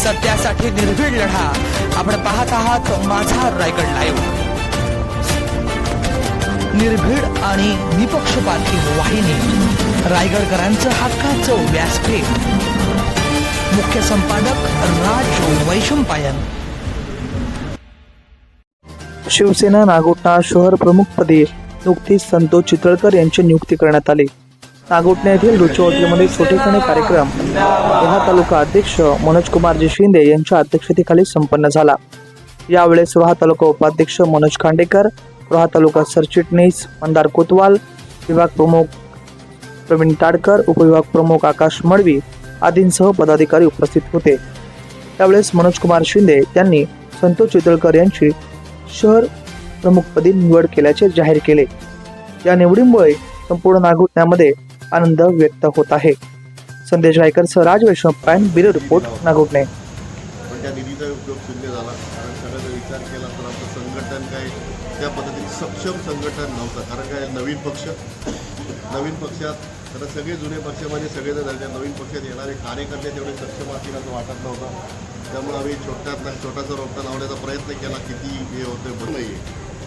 सत्यासाठी निर्भीड लढा. आपण पाहत आहात माझा रायगड लाईव्ह निर्भीड आणि निपक्षपाती वाहिनी. रायगडकरांचं हक्काचं व्यासपीठ. मुख्य संपादक राज वैशंपायन. शिवसेना नागोठणा शहर प्रमुखपदी नुकतीच संतोष चितळकर यांची नियुक्ती करण्यात आली. नागोटणे येथील रुची हॉटेलमध्ये कार्यक्रम. रोहा तालुका अध्यक्ष मनोज कुमारजी शिंदे यांच्या अध्यक्षतेखाली संपन्न झाला. यावेळेस रोहा तालुका उपाध्यक्ष मनोज खांडेकर रोहा तालुका सरचिटणीस मंदार कोतवाल विभाग प्रमुख प्रवीण ताडकर उपविभाग प्रमुख आकाश मडवी आदींसह पदाधिकारी उपस्थित होते. त्यावेळेस मनोज कुमार शिंदे यांनी संतोष चितळकर यांची शहर प्रमुखपदी निवड केल्याचे जाहीर केले. या निवडीमुळे संपूर्ण नागोटण्यामध्ये आनंद व्यक्त होत आहे. Sandesh Gaikar Swaraj Raj Vaishnav bureau report Nagothane. पण त्या निधीचा उपयोग शून्य झाला. कारण सगळं जर विचार केला तर आपलं संघटन काय त्या पद्धतीने सक्षम संघटन नव्हतं. कारण काय नवीन पक्ष नवीन पक्षात तर सगळे जुने पक्षामध्ये सगळे झाले नवीन पक्षात येणारे कार्यकर्ते तेवढे सक्षम असतील असं वाटत नव्हतं. त्यामुळे आम्ही छोट्यात छोटासा रोपटा लावण्याचा प्रयत्न केला किती हे होतं पण नाही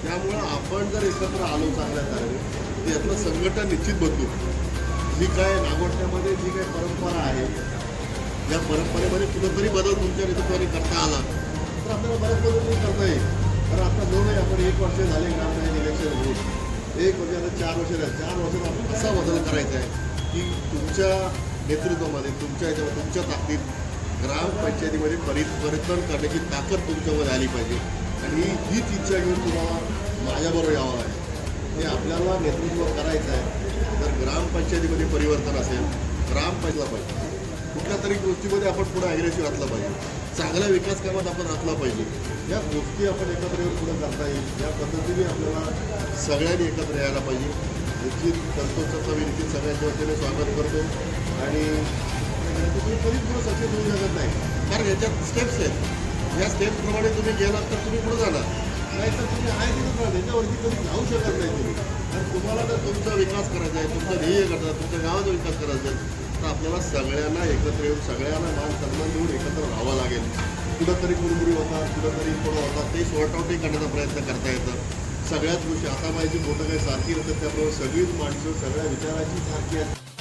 त्यामुळं आपण जर एकत्र आलो चांगल्या तऱ्हेने तर यातलं संघटन निश्चित बदलू. जी काय नागोठण्यामध्ये जी काही परंपरा आहे या परंपरेमध्ये कुठंतरी बदल तुमच्या नेतृत्वाने करता आला. तर आपल्याला बऱ्याच बदल करता येईल कारण आता दोन आहे आपण एक वर्ष झाले ग्रामपंचायत इलेक्शन होऊन एक वर्ष आता चार वर्ष झाले. चार वर्षात आपण कसा बदल करायचा आहे? की तुमच्या नेतृत्वामध्ये तुमच्या याच्यामध्ये तुमच्या ताकदीत ग्रामपंचायतीमध्ये परि परिवर्तन करण्याची ताकद तुमच्यामध्ये आली पाहिजे. आणि हीच इच्छा घेऊन तुम्हाला माझ्याबरोबर यावं लागेल. हे आपल्याला नेतृत्व करायचं आहे. ग्रामपंचायतीमध्ये परिवर्तन असेल ग्रामपंचायतला पाहिजे. कुठल्या तरी गोष्टीमध्ये आपण पुढे ॲग्रेसिव्ह असला पाहिजे. चांगल्या विकास कामात आपण असला पाहिजे. या गोष्टी आपण एकत्र येऊन पुढे करता येईल. या पद्धतीने आपल्याला सगळ्यांनी एकत्र यायला पाहिजे. निश्चित संतोषाचा मी निश्चित सगळ्यांच्या वतीने स्वागत करतो. आणि तुम्ही कधीच पुढे सक्सेस होऊ शकत नाही. कारण याच्यात स्टेप्स आहेत. या स्टेप्सप्रमाणे तुम्ही गेलात तर तुम्ही पुढे जाणार. नाही तर तुम्ही आहे तिथं राहा त्याच्यावरती कधी जाऊ शकत नाही तुम्ही. तुम्हाला जर तुमचा विकास करायचा आहे तुमचं ध्येय करायचं आहे, तुमच्या गावाचा विकास करायचा आहे तर आपल्याला सगळ्यांना एकत्र येऊन सगळ्यांना मान सन्मान देऊन एकत्र राहावं लागेल. कुठंतरी कुणीमुरी होता कुठंतरी कोण होता ते सॉर्ट आउटही करण्याचा प्रयत्न करता येतं. सगळ्याच गोष्टी आता माझी मोठं काही सारखी नसतात त्याप्रमाणे सगळीच माणसं सगळ्या विचाराची सारखी आहेत.